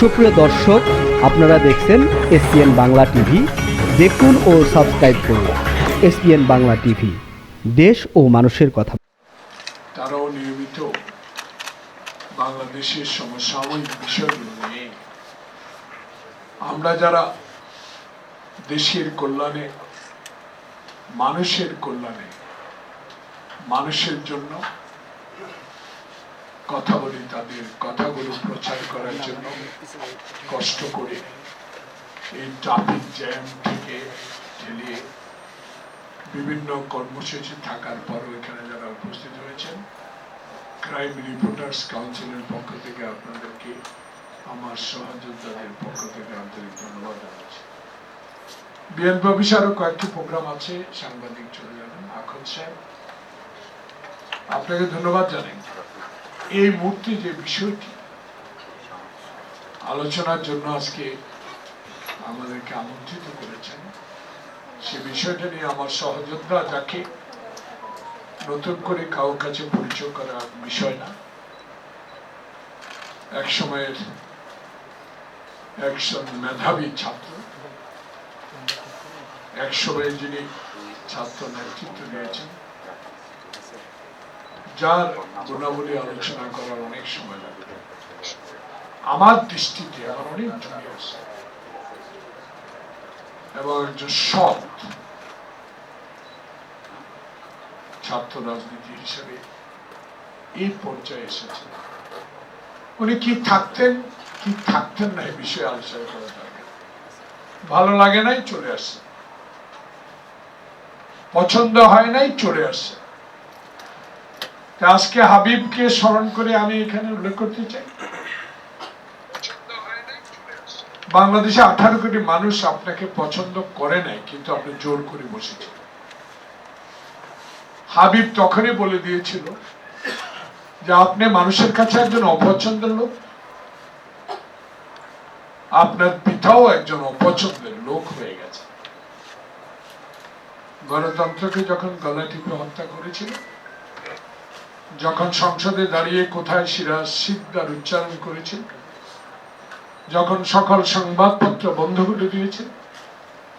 সুপ্রিয় দর্শক, আপনারা দেখছেন এসপিএন বাংলা টিভি। দেখুন ও সাবস্ক্রাইব করুন এসপিএন বাংলা টিভি। দেশ ও মানুষের কথা। তারাও নিয়মিত বাংলাদেশের সমসাময়িক বিষয়গুলো নিয়ে। আমরা যারা দেশের কল্যাণে, মানুষের কল্যাণে, মানুষের জন্য কথা বলি, তাদের কথাগুলো প্রচার করার জন্য কষ্ট করে এই ট্রাফিক জ্যাম থেকে ঠেলিয়ে বিভিন্ন কর্মসূচি থাকার পরও এখানে যারা উপস্থিত হয়েছেন ক্রাইম রিপোর্টার্স কাউন্সিলের পক্ষ থেকে আপনাদেরকে, আমার সহযোদ্ধাদের পক্ষ থেকে আন্তরিক ধন্যবাদ জানাচ্ছি। বিএনপি অফিসে আরও কয়েকটি প্রোগ্রাম আছে, সাংবাদিক চলে যাবেন আখন সাহেব। আপনাকে ধন্যবাদ জানাই। এই মুহূর্তে যে বিষয়টি আলোচনার জন্য আজকে আমাদেরকে আমন্ত্রিত করেছেন, সে বিষয়টা নিয়ে আমার সহযোদ্ধা যাকে নতুন করে কারোর কাছে পরিচয় করা বিষয় না, এক সময়ের একজন মেধাবী ছাত্র, এক সময়ে যিনি ছাত্র নেতৃত্ব দিয়েছেন যার গুণাবলী আলোচনা করার অনেক সময় লাগবে আমার দৃষ্টিতে আমার অনেক জুনিয়র এবং একজন সৎ ছাত্র রাজনীতি হিসেবে এই পর্যায়ে এসেছে। উনি কি থাকতেন কি থাকতেন না এই বিষয়ে আলোচনা করা দরকার। ভালো লাগে নাই, চলে আসছে। পছন্দ হয় নাই, চলে আসছে। আজকে হাবিবকে স্মরণ করে আমি এখানে উল্লেখ করতে চাই। বাংলাদেশে আঠারো কোটি মানুষ আপনাকে পছন্দ করে নাই, কিন্তু আপনি জোর করে বসেছেন। হাবিব তখনই বলে দিয়েছিল যে, আপনি মানুষের কাছে একজন অপছন্দের লোক, আপনার পিতাও একজন অপছন্দের লোক হয়ে গেছে। গণতন্ত্রকে যখন গলা টিপে হত্যা করেছিল যখন সংসদে দাঁড়িয়ে কোথায় সিরাজ সিদ্ধার উচ্চারণ করেছিল যখন সকল সংবাদপত্র বন্ধ করে দিয়েছে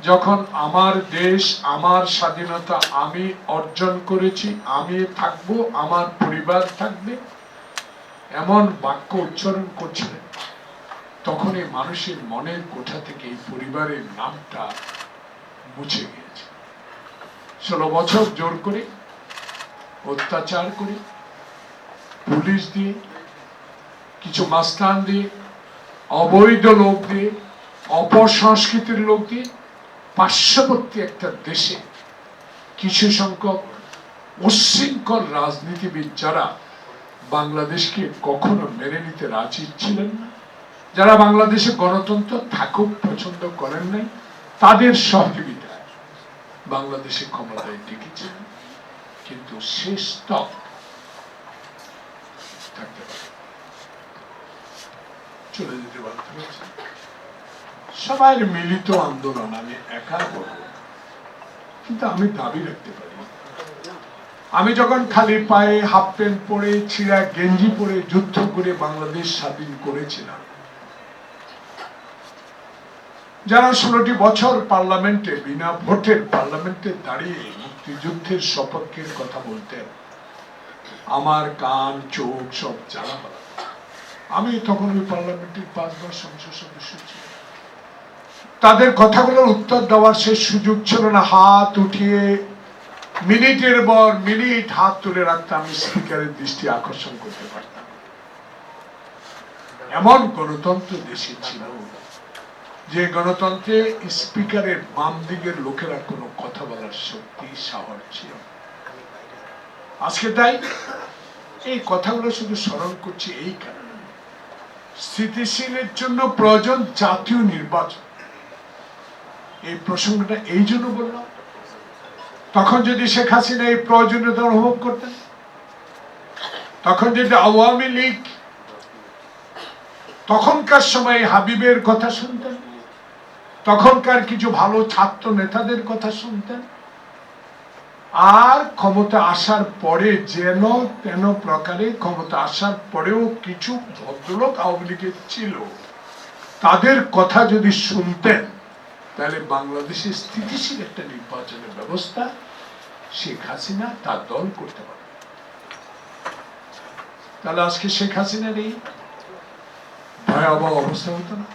যখন আমার দেশ, আমার স্বাধীনতা আমি অর্জন করেছি, আমি থাকব, আমার পরিবার থাকবে, এমন বাক্য উচ্চারণ করছিলেন তখন এই মানুষের মনের কোঠা থেকে এই পরিবারের নামটা মুছে গিয়েছে। ষোলো বছর জোর করে অত্যাচার করে পুলিশ দিয়ে, কিছু মাস্তান দিয়ে, অবৈধ লোক দিয়ে, অপসংস্কৃতির লোক দিয়ে পার্শ্ববর্তী একটা দেশে কিছু সংখ্যক উশৃঙ্খল রাজনীতিবিদ যারা বাংলাদেশকে কখনো মেনে নিতে রাজি ছিলেন না, যারা বাংলাদেশে গণতন্ত্র থাকুক, পছন্দ করেন নাই, তাদের সহযোগিতায় বাংলাদেশে ক্ষমতায় টিকেছেন কিন্তু শেষ তক চলে যেতে বাধ্য হয়েছে। সবাই মিলিত আন্দোলন আমি একা করব। কিন্তু আমি দাবি রাখতে পারি। আমি যখন খালি পায়ে হাফ প্যান্ট পরে, ছিঁড়া গেঞ্জি পরে যুদ্ধ করে বাংলাদেশ স্বাধীন করেছিলাম, যারা ষোলোটি বছর পার্লামেন্টে, বিনা ভোটের পার্লামেন্টে দাঁড়িয়ে মুক্তিযুদ্ধের সপক্ষের কথা বলতেন আমার কান, চোখ সব জ্বালা পালা আমি তখন ওই পার্লামেন্টের পাঁচবার সংসদ সদস্য ছিলাম। তাদের কথাগুলোর উত্তর দেওয়ার সে সুযোগ ছিল না। হাত উঠিয়ে মিনিটের পর মিনিট হাত তুলে রাখতে আমি স্পিকারের দৃষ্টি আকর্ষণ করতে পারতাম। এমন গণতন্ত্র দেশে ছিল যে গণতন্ত্রে স্পিকারের বাম দিকের লোকেরা কোনো কথা বলার শক্তি, সাহস ছিল না। আজকে তাই এই কথাগুলো শুধু স্মরণ করছি এই কারণে। স্থিতিশীলের জন্য প্রয়োজন জাতীয় নির্বাচন। এই প্রসঙ্গটা এই জন্য বললাম। তখন যদি শেখ হাসিনা এই প্রয়োজনীয়তা অনুভব করতেন, তখন যদি আওয়ামী লীগ তখনকার সময় হাবিবের কথা শুনতেন, তখনকার কিছু ভালো ছাত্র নেতাদের কথা শুনতেন আর ক্ষমতা আসার পরে যেন তেন প্রকারে ক্ষমতা আসার পরেও কিছু ভদ্রলোক আওয়ামী লীগের ছিল। তাদের কথা যদি শুনতেন, তাহলে বাংলাদেশে স্থিতিশীল একটা নির্বাচনের ব্যবস্থা শেখ হাসিনা তার দল করতে পারে তাহলে আজকে শেখ হাসিনার এই ভয়াবহ অবস্থা হতো না।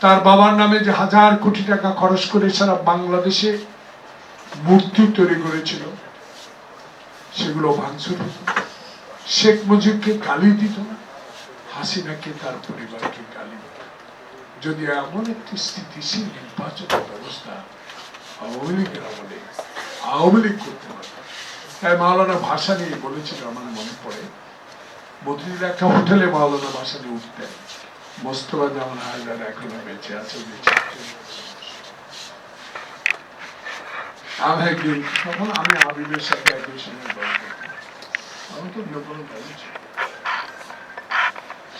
তার বাবার নামে যে হাজার কোটি টাকা খরচ করে সারা বাংলাদেশে মূর্তি তৈরি করেছিল। সেগুলো ভাঙচুর শেখ মুজিবকে গালি দিত না, হাসিনাকে তার পরিবারকে গালি দিত। যদি এমন একটি স্থিতিশীল নির্বাচনের ব্যবস্থা আওয়ামী লীগের আমলে আওয়ামী লীগ করতে পারত, তাই মাওলানা ভাষা নিয়ে বলেছিল, আমার মনে পড়ে মধুরির একটা হোটেলে মাওলানা ভাষা নিয়ে উঠতেন। মোস্তফা জামান হায়দার এখনও বেঁচে আছে বেঁচে আছে। আমি একদিন তখন আমি সাথে আমি তো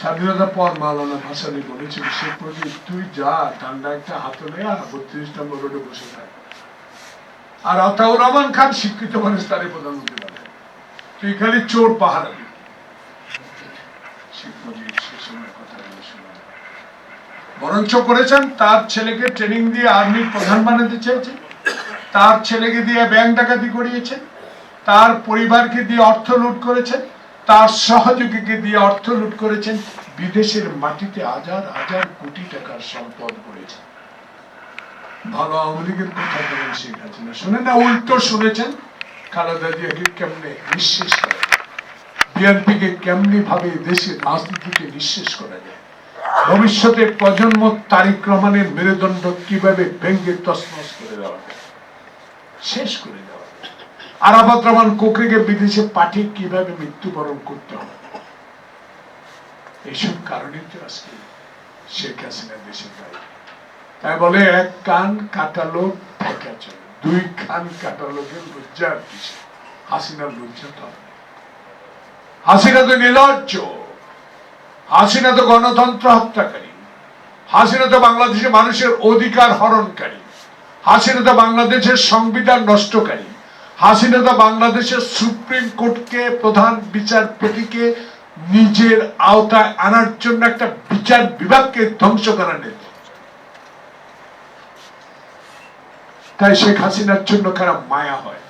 স্বাধীনতার পর মাওলানা ভাসানি বলেছিল তুই যা, ঠান্ডা একটা হাতে বত্রিশ নম্বর রোডে বসে থাক। আর আতাউর রহমান খান শিক্ষিত মানুষ, তারই প্রধানমন্ত্রী বানায় তুই খালি চোর পাহারা কথা বরঞ্চ করেছেন, তার ছেলেকে ট্রেনিং দিয়ে আর্মির প্রধান বানাতে চেয়েছে। তার ছেলেকে দিয়ে ব্যাংক ডাকাতি করিয়েছেন তার পরিবারকে দিয়ে অর্থ লুট করেছেন তার সহযোগীকে দিয়ে অর্থ লুট করেছেন, বিদেশের মাটিতে হাজার হাজার কোটি টাকার সম্পদ করেছেন ভালো আওয়ামী লীগের কথা বলেন শেখ হাসিনা। শুনেন না, উল্টো শুনেছেন, খালেদা জিয়াকে কেমনে নিঃশেষ করে বিএনপিকে কেমনি ভাবে দেশের রাজনীতিকে নিঃশেষ করা যায়? ভবিষ্যতে প্রজন্ম তারিক রহমানের মেরুদণ্ড কীভাবে ভেঙ্গে তসমস করে দেওয়া যায় শেষ করে দেওয়া। আরাফাত রহমান কোকরিকে বিদেশে পাঠিয়ে কীভাবে মৃত্যুবরণ করতে হবে? এইসব কারণে তো আজকে শেখ হাসিনা দেশে যায় তাই বলে, এক কান কাটালো ঠেকা চলে, দুই কান কাটালোকের লজ্জার কিসে হাসিনার লজ্জা তো হাসিনা তো নির্লজ্জ। হাসিনা তো গণতন্ত্র হত্যাকারী। হাসিনা তো বাংলাদেশের মানুষের অধিকার হরণকারী। হাসিনা তো বাংলাদেশের সংবিধান নষ্টকারী। হাসিনা তো বাংলাদেশের সুপ্রিম কোর্টকে, প্রধান বিচারপতিকে নিজের আওতায় আনার জন্য একটা বিচার বিভাগকে ধ্বংস করার নেতা তাই শেখ হাসিনার জন্য খারাপ মায়া হয়?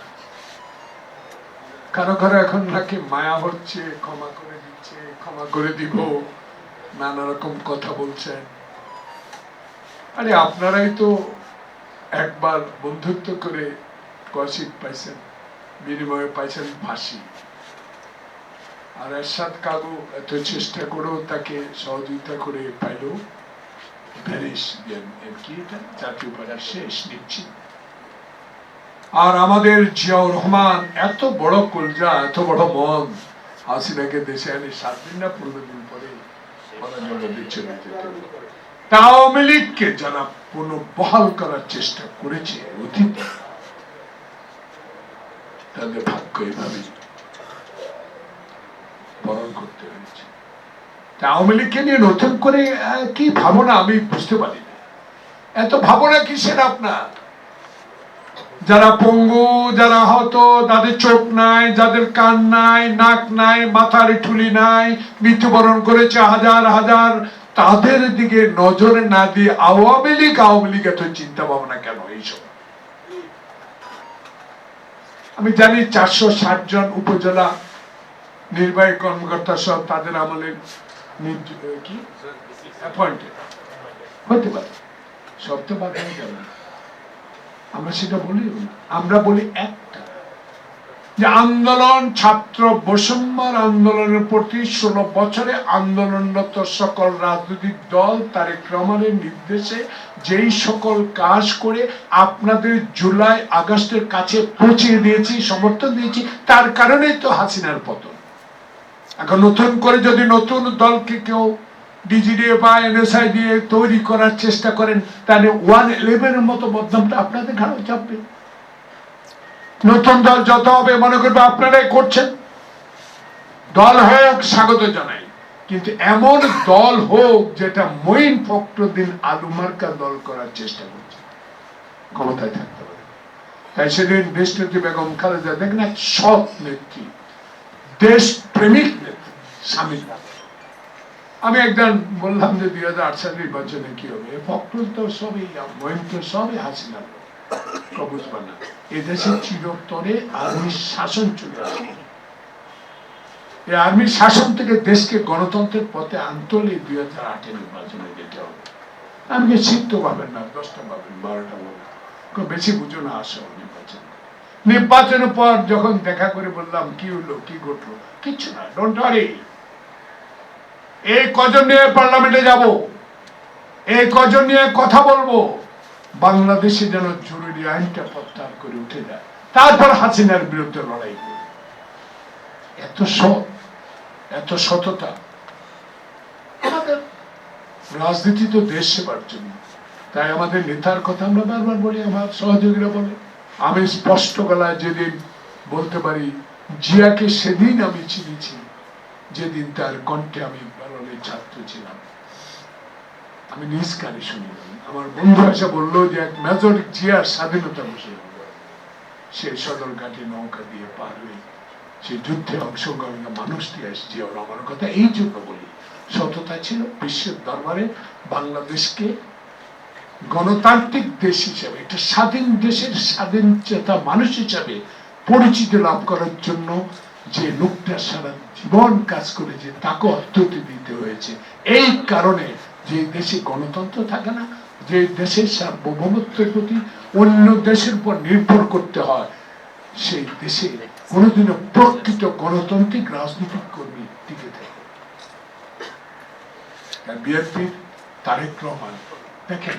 কারও কারও এখন নাকি মায়া হচ্ছে, ক্ষমা করে দিচ্ছে, ক্ষমা করে দিব, নানা রকম কথা বলছেন। আরে আপনারাই তো একবার বন্ধুত্ব করে কসিক পাইছেন, বিনিময়ে পাইছেন ফাঁসি। আর এরশাদ কাগু এত চেষ্টা করেও তাকে সহযোগিতা করে পাইল। কি এটা? জাতীয় শেষ আর আমাদের জিয়াউর রহমান এত বড় কলজা, এত বড় মন, হাসিনাকে দেশে আনি সাত দিন না পনেরো দিন পরে। তা আওয়ামী লীগকে যারা করার চেষ্টা করেছে, অতীতে, তাদের ভাগ্য এভাবে বরণ করতে হয়েছে। আওয়ামী লীগকে নিয়ে নতুন করে কি ভাবনা আমি বুঝতে পারি না। এত ভাবনা কিসের আপনার? যারা পঙ্গু, যারা হত যাদের চোখ নাই, যাদের কান নাই, নাক নাই, মাথার ঠুলি নাই, মৃত্যুবরণ করেছে হাজার হাজার তাদের দিকে নজর না দিয়ে আওয়ামী লীগ আওয়ামী লীগ এত চিন্তা ভাবনা কেন এইসব? আমি জানি চারশো ষাট জন উপজেলা নির্বাহী কর্মকর্তা সহ তাদের আমলে কি? হতে পারে। সব তো বাদ। আমরা সেটা বলি, আমরা বলি একটা। যে আন্দোলন, ছাত্র বৈষম্যর আন্দোলনের প্রতি ষোলো বছরে আন্দোলনরত সকল রাজনৈতিক দল তারেক রহমানের নির্দেশে যেই সকল কাজ করে আপনাদের জুলাই, আগস্টের কাছে পৌঁছে দিয়েছি, সমর্থন দিয়েছি, তার কারণেই তো হাসিনার পতন। এখন নতুন করে যদি নতুন দলকে কেউ ডিজিডিএ বা এনএসআই দিয়ে তৈরি করার চেষ্টা করেন, তাহলে ওয়ান ইলেভেনের মতো বদনামটা আপনাদের ঘাড়ে চাপবে। নতুন দল যত হবে, মনে করবে আপনারাই করছেন। দল হোক, স্বাগত জানাই। কিন্তু এমন দল হোক যেটা মঈন ফখরুদ্দিন আলু মার্কা দল করার চেষ্টা করছে। ক্ষমতায় থাকতে পারে তাই সেদিন বেগম খালেদা দেখেন এক সৎ নেত্রী দেশ প্রেমিক নেত্রী আমি একদিন বললাম যে দুই হাজার আট সাল নির্বাচনে কি হবে? ফখরুল তো সবই মহিম তো সবই হাসিনা কবুজ বানা এদেশে চিরতরে আর্মির শাসন চলে আসবে এই আর্মির শাসন থেকে দেশকে গণতন্ত্রের পথে আনতে হলে দুই হাজার আটের নির্বাচনে যেতে হবে। আমি শীত তো পাবেন না? দশটা পাবেন, বারোটা পাবেন। খুব বেশি বুঝো না, আসো নির্বাচন। নির্বাচনের পর যখন দেখা করে বললাম, কি হলো, কি ঘটলো? কিচ্ছু না ডোন্ট ওয়ারি এই কজন নিয়ে পার্লামেন্টে যাব? এই কজন নিয়ে কথা বলব? বাংলাদেশে যেন জরুরি আইনটা প্রত্যাহার করে উঠে যায়। তারপর হাসিনার বিরুদ্ধে লড়াই করবে এত সৎ, এত সততা। রাজনীতি তো দেশ সেবার জন্য। তাই আমাদের নেতার কথা আমরা বারবার বলি, আমার সহযোগীরা বলে। আমি স্পষ্ট গলায় যেদিন বলতে পারি, জিয়াকে সেদিন আমি চিনেছি, যেদিন তার কণ্ঠে আমি বারণের ছাত্র ছিলাম। আমি নিজ কানে শুনি আমার বন্ধু এসে বলল যে এক মেজর জিয়ার স্বাধীনতা বসে সে সদর ঘাটে নৌকা দিয়ে পার হয়ে সে যুদ্ধে অংশগ্রহণ মানুষটি আসছে ওর আমার কথা এই জন্য বলি। সততা ছিল বিশ্বের দরবারে বাংলাদেশকে গণতান্ত্রিক দেশ হিসাবে, একটা স্বাধীন দেশের স্বাধীন চেতা মানুষ হিসাবে পরিচিতি লাভ করার জন্য যে লোকটা সারা জীবন কাজ করেছে তাকে অত্যতি দিতে হয়েছে। এই কারণে যে দেশে গণতন্ত্র থাকে না, যে দেশের সার্বভৌমত্বের প্রতি অন্য দেশের উপর নির্ভর করতে হয়, সেই দেশে কোনোদিনও প্রকৃত গণতান্ত্রিক রাজনৈতিক কর্মী টিকে থাকে। বিএনপির তারেক রহমান, দেখেন